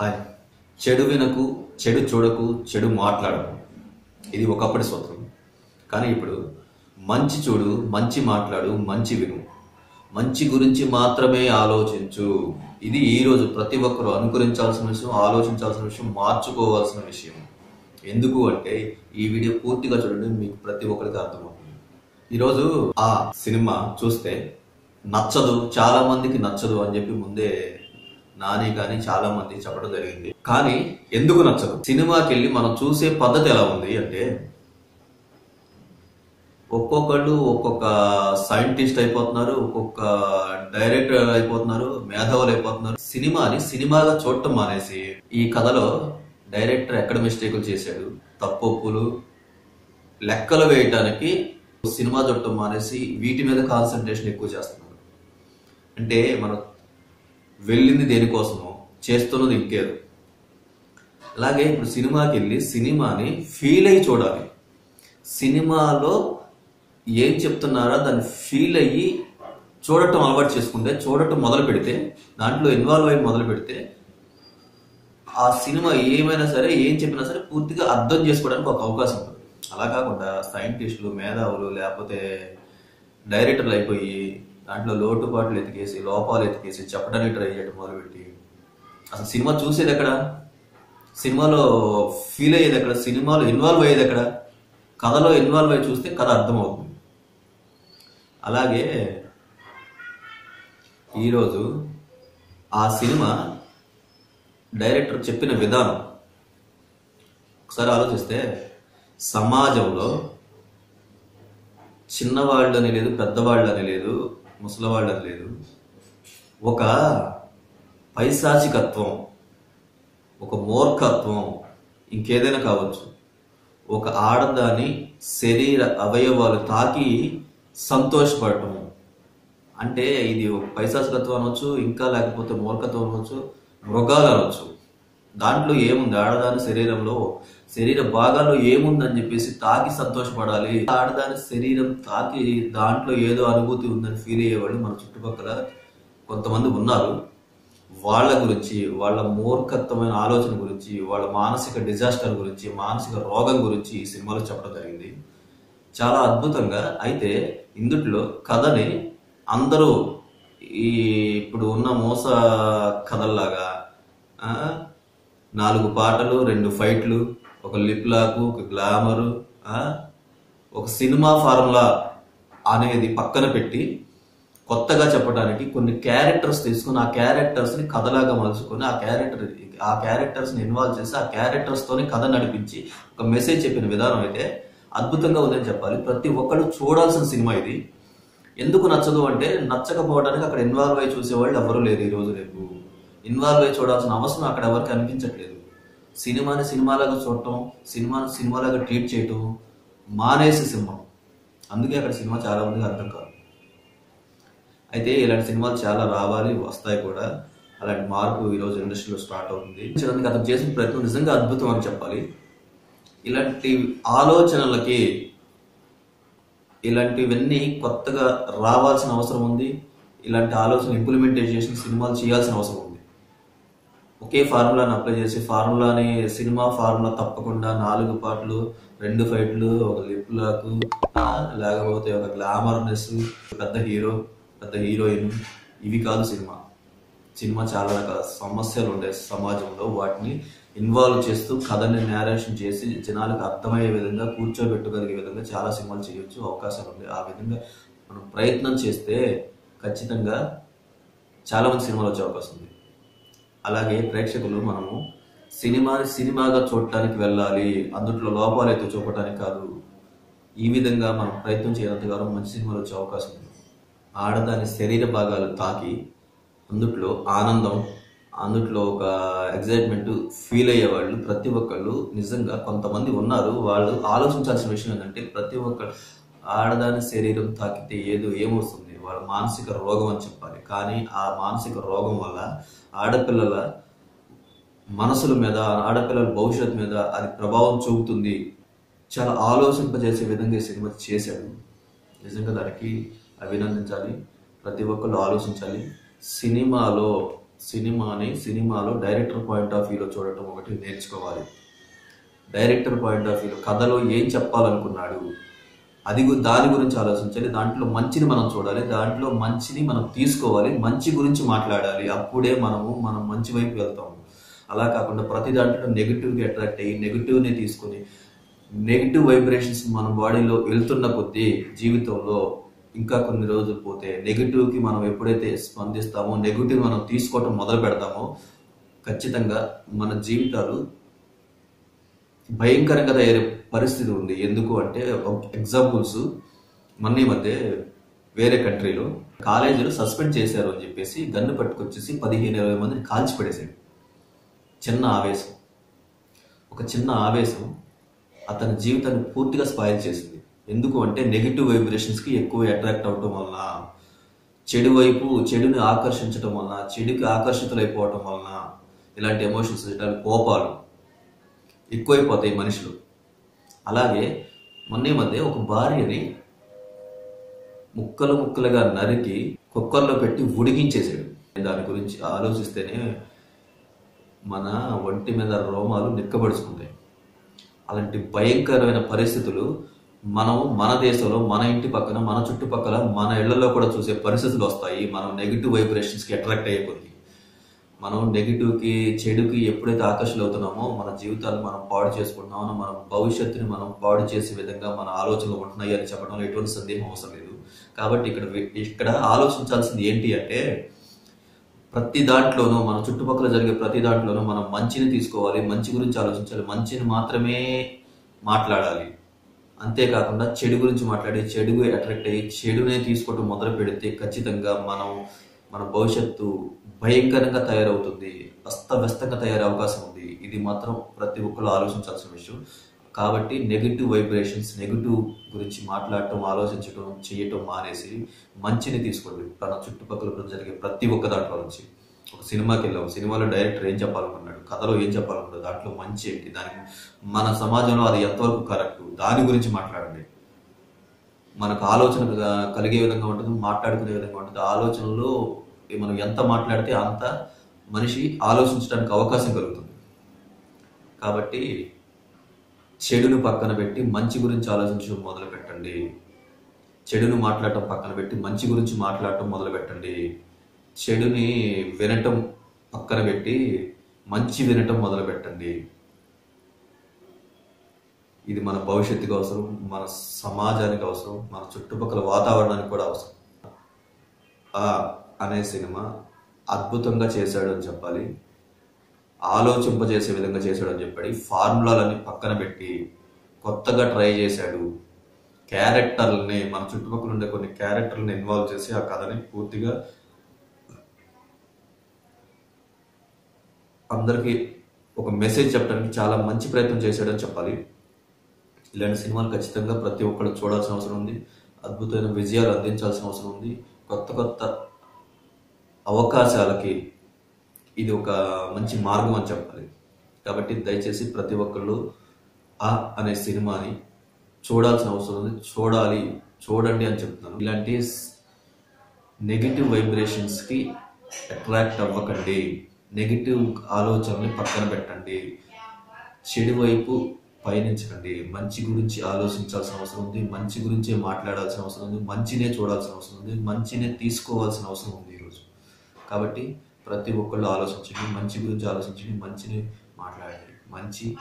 Hi. చెడు వినకు చెడు చూడకు చెడు మాట్లాడకు. ఇది ఒకప్పటి సూత్రం. కానీ ఇప్పుడు మంచి చూడు మంచి మాట్లాడు మంచి విను. మంచి గురించి మాత్రమే ఆలోచించు. ఇది ఈరోజు ప్రతి ఒక్కరూ అనుకరించాల్సిన విషయం ఆలోచించాల్సిన విషయం మార్చుకోవాల్సిన విషయం. ఎందుకు అంటే ఈ వీడియో పూర్తిగా చూడండి మీకు ప్రతి ఒక్కరికి అర్థమవుతుంది. ఈరోజు ఆ సినిమా చూస్తే నచ్చదు చాలా మందికి నచ్చదు అని చెప్పి ముందే నాని కానీ చాలా మంది చెప్పడం జరిగింది. కానీ ఎందుకు నచ్చదు? సినిమాకి వెళ్ళి మనం చూసే పద్ధతి ఎలా ఉంది అంటే ఒక్కొక్కళ్ళు ఒక్కొక్క సైంటిస్ట్ అయిపోతున్నారు ఒక్కొక్క డైరెక్టర్ అయిపోతున్నారు మేధావులు అయిపోతున్నారు. సినిమాని సినిమాగా చూడటం మానేసి ఈ కథలో డైరెక్టర్ ఎక్కడ మిస్టేకులు చేశాడు? తప్పొప్పులు లెక్కలు వేయటానికి సినిమా చూడటం మానేసి వీటి మీద కాన్సన్ట్రేషన్ ఎక్కువ చేస్తున్నారు. అంటే మనం వెళ్ళింది దేనికోసమో చేస్తున్నది ఇంకేదో. అలాగే ఇప్పుడు సినిమాకి వెళ్ళి సినిమాని ఫీల్ అయ్యి చూడాలి. సినిమాలో ఏం చెప్తున్నారో దాన్ని ఫీల్ అయ్యి చూడటం అలవాటు చేసుకుంటే చూడటం మొదలు పెడితే దాంట్లో ఇన్వాల్వ్ అయ్యి మొదలు పెడితే ఆ సినిమా ఏమైనా సరే ఏం చెప్పినా సరే పూర్తిగా అర్థం చేసుకోవడానికి ఒక అవకాశం ఉంటుంది. అలా కాకుండా సైంటిస్టులు మేధావులు లేకపోతే డైరెక్టర్లు అయిపోయి దాంట్లో లోటుపాట్లు ఎతికేసి లోపాలు ఎతికేసి చెప్పడానికి ట్రై చేయడం మొదలుపెట్టి. అసలు సినిమా చూసేది ఎక్కడ? సినిమాలో ఫీల్ అయ్యేది ఎక్కడ? సినిమాలో ఇన్వాల్వ్ అయ్యేది ఎక్కడ? కథలో ఇన్వాల్వ్ అయ్యి చూస్తే కథ అర్థమవుతుంది. అలాగే ఈరోజు ఆ సినిమా డైరెక్టర్ చెప్పిన విధానం. ఒకసారి ఆలోచిస్తే సమాజంలో చిన్నవాళ్ళు అని లేదు పెద్దవాళ్ళు అని లేదు ముసలివాళ్ళు లేదు. ఒక పైశాచికత్వం ఒక మూర్ఖత్వం ఇంకేదైనా కావచ్చు. ఒక ఆడదాని శరీర అవయవాలు తాకి సంతోషపడటం. అంటే ఇది ఒక పైశాచికత్వం అనొచ్చు ఇంకా లేకపోతే మూర్ఖత్వం అనొచ్చు మృగాలు అనొచ్చు. దాంట్లో ఏముంది? ఆడదాని శరీరంలో శరీర భాగాల్లో ఏముందని చెప్పేసి తాకి సంతోషపడాలి. ఆడదాని శరీరం తాకి దాంట్లో ఏదో అనుభూతి ఉందని ఫీల్ అయ్యేవాళ్ళు మన చుట్టుపక్కల కొంతమంది ఉన్నారు. వాళ్ళ గురించి వాళ్ళ మూర్ఖత్వమైన ఆలోచన గురించి వాళ్ళ మానసిక డిజాస్టర్ గురించి మానసిక రోగం గురించి ఈ సినిమాలో చెప్పడం జరిగింది. చాలా అద్భుతంగా అయితే ఇందుట్లో కథని అందరూ ఈ ఇప్పుడు ఉన్న మోస కథల్లాగా నాలుగు పాటలు రెండు ఫైట్లు ఒక లిప్ లాకు ఒక గ్లామరు ఒక సినిమా ఫార్ములా అనేది పక్కన పెట్టి కొత్తగా చెప్పడానికి కొన్ని క్యారెక్టర్స్ తీసుకుని ఆ క్యారెక్టర్స్ని కథలాగా మలుచుకొని ఆ క్యారెక్టర్ ఆ క్యారెక్టర్స్ని ఇన్వాల్వ్ చేసి ఆ క్యారెక్టర్స్తోనే కథ నడిపించి ఒక మెసేజ్ చెప్పిన విధానం అయితే అద్భుతంగా ఉందని చెప్పాలి. ప్రతి ఒక్కళ్ళు చూడాల్సిన సినిమా ఇది. ఎందుకు నచ్చదు అంటే నచ్చకపోవడానికి అక్కడ ఇన్వాల్వ్ అయ్యి చూసేవాళ్ళు ఎవరూ లేరు ఈ రోజు రేపు. ఇన్వాల్వ్ అయ్యి చూడాల్సిన అవసరం అక్కడ ఎవరికి అనిపించట్లేదు. సినిమాని సినిమాలాగా చూడటం సినిమాని సినిమాలాగా ట్రీట్ చేయటం మానేసి సినిమా. అందుకే అక్కడ సినిమా చాలా మందికి అర్థం కాదు. అయితే ఇలాంటి సినిమాలు చాలా రావాలి వస్తాయి కూడా. అలాంటి మార్పు ఈరోజు ఇండస్ట్రీలో స్టార్ట్ అవుతుంది. చూడడానికి అతను చేసిన ప్రయత్నం నిజంగా అద్భుతం అని చెప్పాలి. ఇలాంటి ఆలోచనలకి ఇలాంటివన్నీ కొత్తగా రావాల్సిన అవసరం ఉంది. ఇలాంటి ఆలోచన ఇంప్లిమెంటేషన్ సినిమాలు చేయాల్సిన అవసరం ఉంది. ఒకే ఫార్ములాని అప్లై చేసి ఫార్ములాని సినిమా ఫార్ములా తప్పకుండా నాలుగు పాటలు రెండు ఫైట్లు ఒక లిప్ లాక్ లేకపోతే ఒక గ్లామర్నెస్ పెద్ద హీరో పెద్ద హీరోయిన్ ఇవి కాదు సినిమా. సినిమా చాలా రకాల సమస్యలు ఉంటాయి సమాజంలో వాటిని ఇన్వాల్వ్ చేస్తూ కథని నేరేషన్ చేసి జనాలకు అర్థమయ్యే విధంగా కూర్చోబెట్టగలిగే విధంగా చాలా సినిమాలు చేయొచ్చు అవకాశాలు ఉన్నాయి ఆ విధంగా మనం ప్రయత్నం చేస్తే ఖచ్చితంగా చాలా మంది సినిమాలు వచ్చే అవకాశం ఉంది. అలాగే ప్రేక్షకులు మనము సినిమా సినిమాగా చూడటానికి వెళ్ళాలి అందుట్లో లోపాలు అయితే చూపడానికి కాదు. ఈ విధంగా మనం ప్రయత్నం చేయనంతగానో మంచి సినిమాలు వచ్చే అవకాశం ఉంది. ఆడదాని శరీర భాగాలు తాకి అందుట్లో ఆనందం అందుట్లో ఒక ఎగ్జైట్మెంట్ ఫీల్ అయ్యే వాళ్ళు ప్రతి ఒక్కళ్ళు నిజంగా కొంతమంది ఉన్నారు. వాళ్ళు ఆలోచించాల్సిన విషయం ఏంటంటే ప్రతి ఒక్క ఆడదాని శరీరం తాకితే ఏదో ఏమొస్తుంది? వాళ్ళ మానసిక రోగం అని చెప్పాలి. కానీ ఆ మానసిక రోగం వల్ల ఆడపిల్లల మనసుల మీద ఆడపిల్లల భవిష్యత్తు మీద అది ప్రభావం చూపుతుంది. చాలా ఆలోచింపజేసే విధంగా ఈ సినిమా చేశాడు. నిజంగా దానికి అభినందించాలి. ప్రతి ఒక్కళ్ళు ఆలోచించాలి. సినిమాలో సినిమాని సినిమాలో డైరెక్టర్ పాయింట్ ఆఫ్ వ్యూలో చూడటం ఒకటి నేర్చుకోవాలి. డైరెక్టర్ పాయింట్ ఆఫ్ వ్యూలో కథలో ఏం చెప్పాలనుకున్నాడు? అది గు- దాని గురించి ఆలోచించాలి దాంట్లో మంచిని మనం చూడాలి. దాంట్లో మంచిని మనం తీసుకోవాలి. మంచి గురించి మాట్లాడాలి. అప్పుడే మనము మనం మంచి వైపు వెళ్తాము. అలా కాకుండా ప్రతి దాంట్లో నెగిటివ్కి అట్రాక్ట్ అయ్యి నెగిటివ్ని తీసుకొని నెగిటివ్ వైబ్రేషన్స్ మన బాడీలో వెళ్తున్న కొద్దీ జీవితంలో ఇంకా కొన్ని రోజులు పోతే నెగిటివ్కి మనం ఎప్పుడైతే స్పందిస్తామో నెగిటివ్ మనం తీసుకోవటం మొదలు పెడతామో ఖచ్చితంగా మన జీవితాలు భయంకరంగా తయారే పరిస్థితి ఉంది. ఎందుకు అంటే ఎగ్జాంపుల్స్ మొన్న ఈ మధ్య వేరే కంట్రీలో కాలేజీలో సస్పెండ్ చేశారు అని చెప్పేసి గన్ను పట్టుకొచ్చేసి పదిహేను ఇరవై మందిని కాల్చి పడేశాడు చిన్న ఆవేశం. ఒక చిన్న ఆవేశం అతని జీవితాన్ని పూర్తిగా స్పాయిల్ చేసింది. ఎందుకు అంటే నెగిటివ్ వైబ్రేషన్స్కి ఎక్కువ అట్రాక్ట్ అవ్వటం వలన చెడు వైపు చెడుని ఆకర్షించడం వలన చెడుకి ఆకర్షితులైపోవటం వలన ఇలాంటి ఎమోషన్స్ కోపాలు ఎక్కువైపోతాయి మనుషులు. అలాగే మొన్న ఈ మధ్య ఒక భార్యని ముక్కలు ముక్కలుగా నరికి కుక్కర్లో పెట్టి ఉడికించేసాడు దాని గురించి ఆలోచిస్తేనే మన ఒంటి మీద రోమాలు నిక్కబడుచుకుంటాయి. అలాంటి భయంకరమైన పరిస్థితులు మనం మన దేశంలో మన ఇంటి పక్కన మన చుట్టుపక్కల మన ఇళ్ళలో కూడా చూసే పరిస్థితులు వస్తాయి. మనం నెగిటివ్ వైబ్రేషన్స్కి అట్రాక్ట్ అయిపోతుంది మనం నెగిటివ్కి చెడుకి ఎప్పుడైతే ఆకర్షణ అవుతున్నామో మన జీవితాలు మనం పాడు చేసుకుంటున్నామో మన భవిష్యత్తుని మనం పాడు చేసే విధంగా మన ఆలోచనలు ఉంటున్నాయి అని చెప్పడంలో ఎటువంటి సందేహం అవసరం లేదు. కాబట్టి ఇక్కడ ఇక్కడ ఆలోచించాల్సింది ఏంటి అంటే ప్రతి దాంట్లోనూ మన చుట్టుపక్కల జరిగే ప్రతి దాంట్లోనూ మనం మంచిని తీసుకోవాలి మంచి గురించి ఆలోచించాలి మంచిని మాత్రమే మాట్లాడాలి. అంతేకాకుండా చెడు గురించి మాట్లాడి చెడుగు అట్రాక్ట్ అయ్యి చెడునే తీసుకోవటం మొదలు పెడితే ఖచ్చితంగా మనం మన భవిష్యత్తు భయంకరంగా తయారవుతుంది అస్తవ్యస్తంగా తయారే అవకాశం ఉంది. ఇది మాత్రం ప్రతి ఒక్కరు ఆలోచించాల్సిన విషయం. కాబట్టి నెగిటివ్ వైబ్రేషన్స్ నెగిటివ్ గురించి మాట్లాడటం ఆలోచించడం చేయటం మానేసి మంచిని తీసుకోండి. తన చుట్టుపక్కల జరిగే ప్రతి ఒక్క దాంట్లో నుంచి. ఒక సినిమాకి వెళ్ళాం. సినిమాలో డైరెక్టర్ ఏం చెప్పాలనుకున్నాడు? కథలో ఏం చెప్పాలనుకున్నాడు? దాంట్లో మంచి ఏంటి? దానికి మన సమాజంలో అది ఎంతవరకు కరెక్ట్? దాని గురించి మాట్లాడండి. మనకు ఆలోచన క- కలిగే విధంగా ఉంటుంది మాట్లాడుకునే విధంగా ఉంటుంది. ఆలోచనలో మనం ఎంత మాట్లాడితే అంత మనిషి ఆలోచించడానికి అవకాశం కలుగుతుంది. కాబట్టి చెడును పక్కన పెట్టి మంచి గురించి ఆలోచించడం మొదలు పెట్టండి. చెడును మాట్లాడటం పక్కన పెట్టి మంచి గురించి మాట్లాడటం మొదలు పెట్టండి. చెడుని వినటం పక్కన పెట్టి మంచి వినటం మొదలు పెట్టండి. ఇది మన భవిష్యత్తుకు అవసరం మన సమాజానికి అవసరం మన చుట్టుపక్కల వాతావరణానికి కూడా అవసరం. అనే సినిమా అద్భుతంగా చేశాడు అని చెప్పాలి. ఆలోచింపజేసే విధంగా చేశాడు అని చెప్పాడు ఫార్ములాలని పక్కన పెట్టి కొత్తగా ట్రై చేశాడు. క్యారెక్టర్లని మన చుట్టుపక్కల ఉండే కొన్ని క్యారెక్టర్లని ఇన్వాల్వ్ చేసి ఆ కథని పూర్తిగా అందరికీ ఒక మెసేజ్ చెప్పడానికి చాలా మంచి ప్రయత్నం చేశాడని చెప్పాలి. ఇలాంటి సినిమాలు ఖచ్చితంగా ప్రతి ఒక్కరు చూడాల్సిన అవసరం ఉంది. అద్భుతమైన విజయాలు అందించాల్సిన అవసరం ఉంది. కొత్త కొత్త అవకాశాలకి ఇది ఒక మంచి మార్గం అని చెప్పాలి. కాబట్టి దయచేసి ప్రతి ఒక్కళ్ళు ఆ అనే సినిమాని చూడాల్సిన అవసరం ఉంది. చూడాలి చూడండి అని చెప్తున్నాను. ఇలాంటి నెగిటివ్ వైబ్రేషన్స్కి అట్రాక్ట్ అవ్వకండి. నెగిటివ్ ఆలోచనని పక్కన పెట్టండి. చెడు వైపు పయనించకండి. మంచి గురించి ఆలోచించాల్సిన అవసరం ఉంది. మంచి గురించే మాట్లాడాల్సిన అవసరం ఉంది. మంచినే చూడాల్సిన అవసరం ఉంది. మంచినే తీసుకోవాల్సిన అవసరం ఉంది ఈరోజు కాబట్టి ప్రతి ఒక్కళ్ళు ఆలోచించండి. మంచి గురించి ఆలోచించండి. మంచిని మాట్లాడండి. మంచి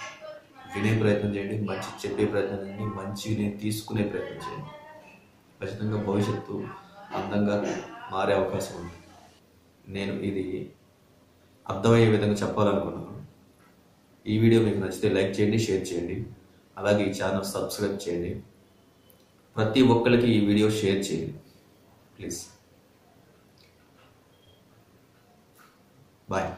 వినే ప్రయత్నం చేయండి. మంచి చెప్పే ప్రయత్నం చేయండి. మంచిని తీసుకునే ప్రయత్నం చేయండి. ఖచ్చితంగా భవిష్యత్తు అందంగా మారే అవకాశం ఉంది. నేను ఇది అర్థమయ్యే విధంగా చెప్పాలనుకున్నాను. ఈ వీడియో మీకు నచ్చితే లైక్ చేయండి షేర్ చేయండి. అలాగే ఈ ఛానల్ సబ్స్క్రైబ్ చేయండి. ప్రతి ఒక్కరికి ఈ వీడియో షేర్ చేయండి. ప్లీజ్. బాయ్.